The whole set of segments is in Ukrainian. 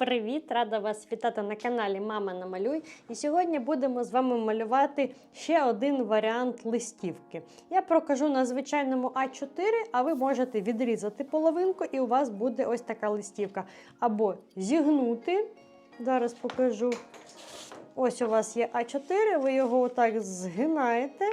привіт! Рада вас вітати на каналі Мама Намалюй. І сьогодні будемо з вами малювати ще один варіант листівки. Я прокажу на звичайному А4, а ви можете відрізати половинку, і у вас буде ось така листівка. Або зігнути. Зараз покажу. Ось у вас є А4, ви його отак згинаєте,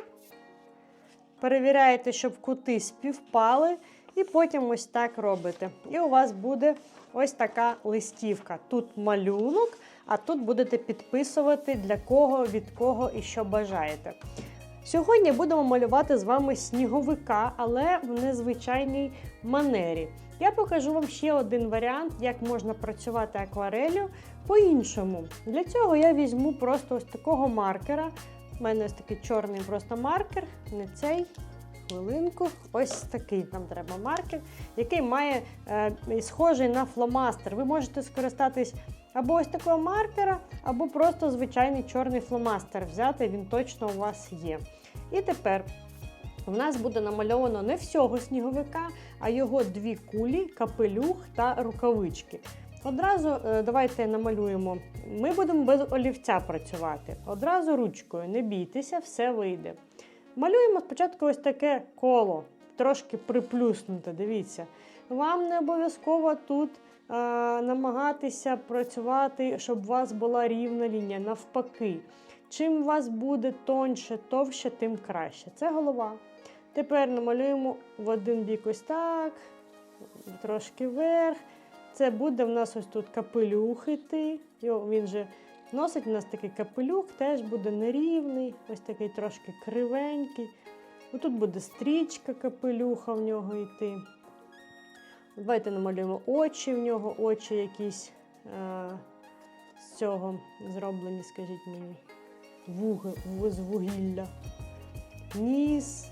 перевіряєте, щоб кути співпали, і потім ось так робите. І у вас буде ось така листівка. Тут малюнок, а тут будете підписувати для кого, від кого і що бажаєте. Сьогодні будемо малювати з вами сніговика, але в незвичайній манері. Я покажу вам ще один варіант, як можна працювати акварелью по-іншому. Для цього я візьму просто ось такого маркера. У мене ось такий чорний просто маркер, не цей. Хвилинку, ось такий нам треба маркер, який має е, схожий на фломастер. Ви можете скористатись або ось такого маркера, або просто звичайний чорний фломастер взяти, він точно у вас є. І тепер у нас буде намальовано не всього сніговика, а його дві кулі, капелюх та рукавички. Одразу е, давайте намалюємо. Ми будемо без олівця працювати. Одразу ручкою, не бійтеся, все вийде. Малюємо спочатку ось таке коло, трошки приплюснуте. Дивіться. Вам не обов'язково тут е, намагатися працювати, щоб у вас була рівна лінія. Навпаки, чим у вас буде тоньше, товще, тим краще. Це голова. Тепер намалюємо в один бік ось так, трошки вверх. Це буде в нас ось тут капелюх іти. Він же носить у нас такий капелюх, теж буде нерівний, ось такий трошки кривенький. Тут буде стрічка капелюха в нього йти. Давайте намалюємо очі в нього, очі якісь е, з цього зроблені, скажіть мені, вуг, ву- з вугілля. Ніс.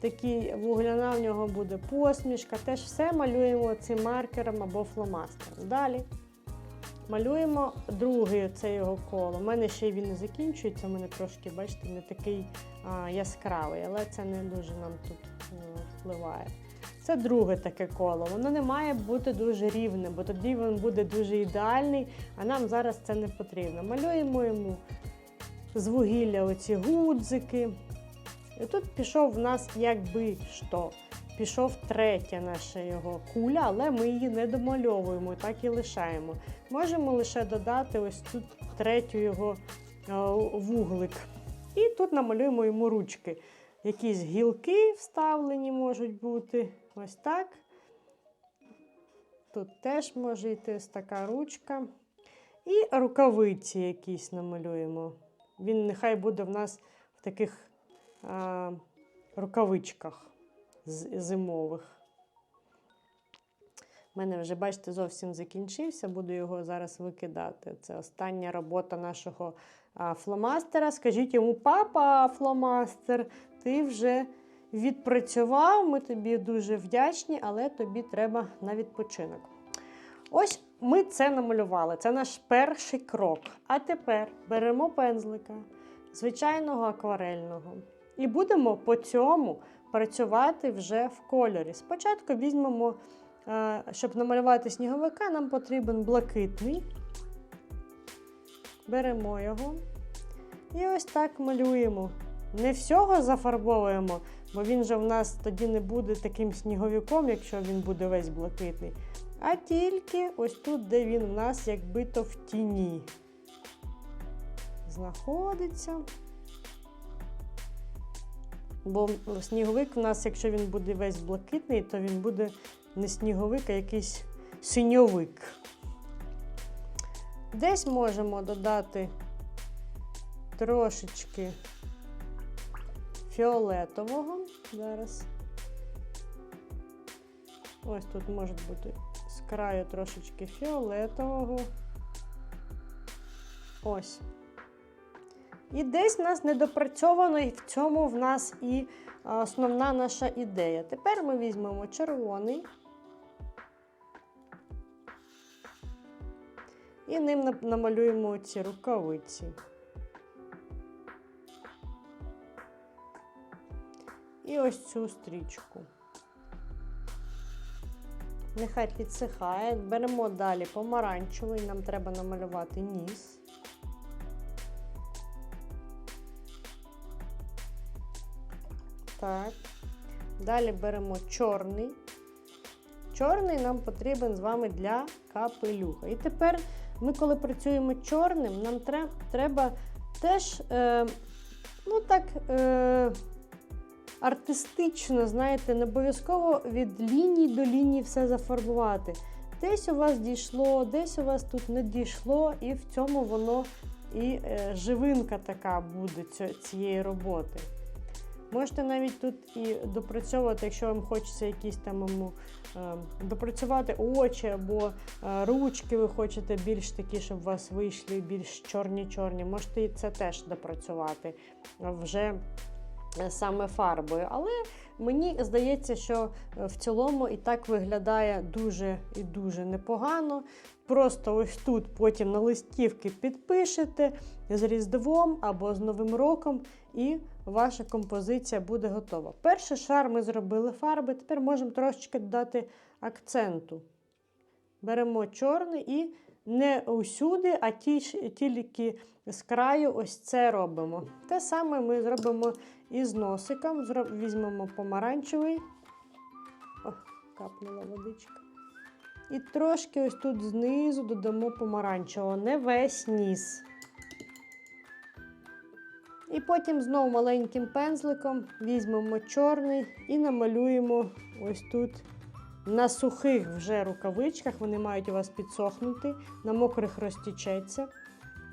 Такий вугляна в нього буде посмішка. Теж все малюємо цим маркером або фломастером. Далі малюємо другий це його коло. У мене ще й він не закінчується, у мене трошки, бачите, не такий а, яскравий, але це не дуже нам тут е, впливає. Це друге таке коло. Воно не має бути дуже рівне, бо тоді він буде дуже ідеальний, а нам зараз це не потрібно. Малюємо йому з вугілля оці гудзики. І тут пішов в нас якби що. Пішов третя наша його куля, але ми її не домальовуємо, так і лишаємо. Можемо лише додати ось тут третю його е, вуглик. І тут намалюємо йому ручки. Якісь гілки вставлені можуть бути. Ось так. Тут теж може йти ось така ручка. І рукавиці якісь намалюємо. Він нехай буде в нас в таких а, рукавичках з- зимових. У мене вже, бачите, зовсім закінчився, буду його зараз викидати. Це остання робота нашого фломастера. Скажіть йому, папа, фломастер, ти вже відпрацював, ми тобі дуже вдячні, але тобі треба на відпочинок. Ось ми це намалювали. Це наш перший крок. А тепер беремо пензлика, звичайного акварельного, і будемо по цьому працювати вже в кольорі. Спочатку візьмемо, е, щоб намалювати сніговика, нам потрібен блакитний. Беремо його і ось так малюємо. Не всього зафарбовуємо, бо він же в нас тоді не буде таким сніговиком, якщо він буде весь блакитний. А тільки ось тут, де він в нас якби то в тіні знаходиться. Бо сніговик в нас, якщо він буде весь блакитний, то він буде не сніговик, а якийсь синьовик. Десь можемо додати трошечки фіолетового. Зараз. Ось тут може бути з краю трошечки фіолетового. Ось. І десь в нас недопрацьовано, і в цьому в нас і основна наша ідея. Тепер ми візьмемо червоний і ним намалюємо ці рукавиці. І ось цю стрічку. Нехай підсихає. Беремо далі помаранчевий, нам треба намалювати ніс. Так. Далі беремо чорний. Чорний нам потрібен з вами для капелюха. І тепер ми, коли працюємо чорним, нам тре- треба теж, е, ну так, е, артистично, знаєте, не обов'язково від ліній до лінії все зафарбувати. Десь у вас дійшло, десь у вас тут не дійшло, і в цьому воно і е, живинка така буде цієї роботи. Можете навіть тут і допрацьовувати, якщо вам хочеться якісь там йому е, допрацювати очі або е, ручки, ви хочете більш такі, щоб у вас вийшли більш чорні-чорні. Можете і це теж допрацювати вже е, саме фарбою. Але мені здається, що в цілому і так виглядає дуже і дуже непогано. Просто ось тут потім на листівки підпишете з Різдвом або з Новим роком, і ваша композиція буде готова. Перший шар ми зробили фарби, тепер можемо трошечки додати акценту. Беремо чорний і не усюди, а ті, тільки з краю ось це робимо. Те саме ми зробимо і з носиком. Візьмемо помаранчевий. О, капнула водичка. І трошки ось тут знизу додамо помаранчевого, не весь ніс. І потім знову маленьким пензликом візьмемо чорний і намалюємо ось тут на сухих вже рукавичках, вони мають у вас підсохнути, на мокрих розтічеться.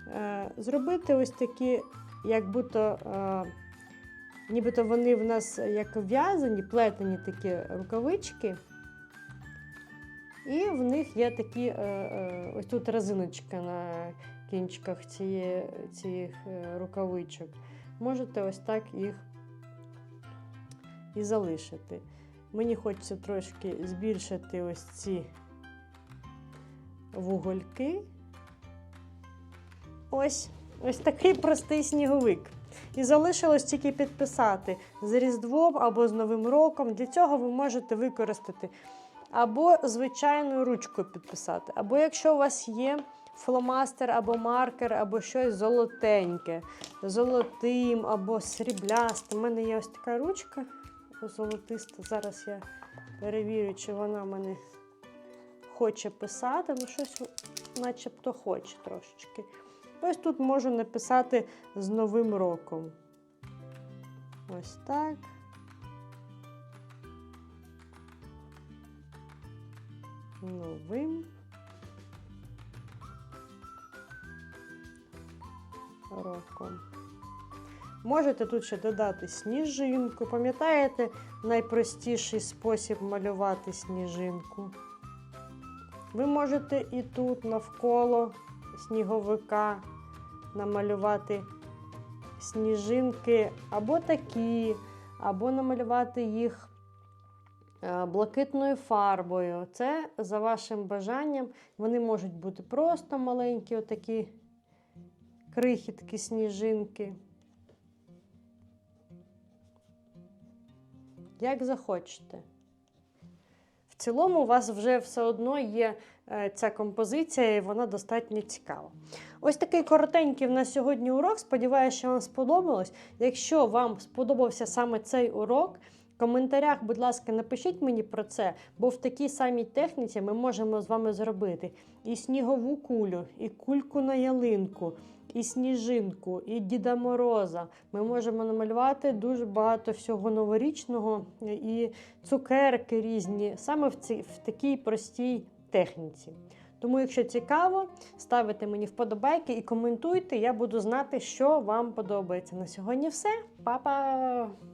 Е, Зробити ось такі, як будто, е, нібито вони в нас як в'язані, плетені такі рукавички. І в них є такі, е, е, ось тут резиночка на кінчиках цих е, рукавичок. Можете ось так їх і залишити. Мені хочеться трошки збільшити ось ці вугольки. Ось, ось такий простий сніговик. І залишилось тільки підписати з Різдвом або з Новим роком. Для цього ви можете використати або звичайною ручкою підписати, або якщо у вас є фломастер або маркер, або щось золотеньке, золотим або сріблястим. У мене є ось така ручка золотиста. Зараз я перевірю, чи вона в мене хоче писати. Ну, щось начебто хоче трошечки. Ось тут можу написати з Новим роком. Ось так. Новим роком. Можете тут ще додати сніжинку. Пам'ятаєте найпростіший спосіб малювати сніжинку? Ви можете і тут навколо сніговика намалювати сніжинки або такі, або намалювати їх блакитною фарбою. Це за вашим бажанням. Вони можуть бути просто маленькі, отакі крихітки, сніжинки. Як захочете. В цілому, у вас вже все одно є е, ця композиція, і вона достатньо цікава. Ось такий коротенький в нас сьогодні урок. Сподіваюся, що вам сподобалось. Якщо вам сподобався саме цей урок, коментарях, будь ласка, напишіть мені про це, бо в такій самій техніці ми можемо з вами зробити і снігову кулю, і кульку на ялинку, і сніжинку, і Діда Мороза. Ми можемо намалювати дуже багато всього новорічного і цукерки різні, саме в, цій, в такій простій техніці. Тому, якщо цікаво, ставите мені вподобайки і коментуйте. Я буду знати, що вам подобається. На сьогодні все. Па-па!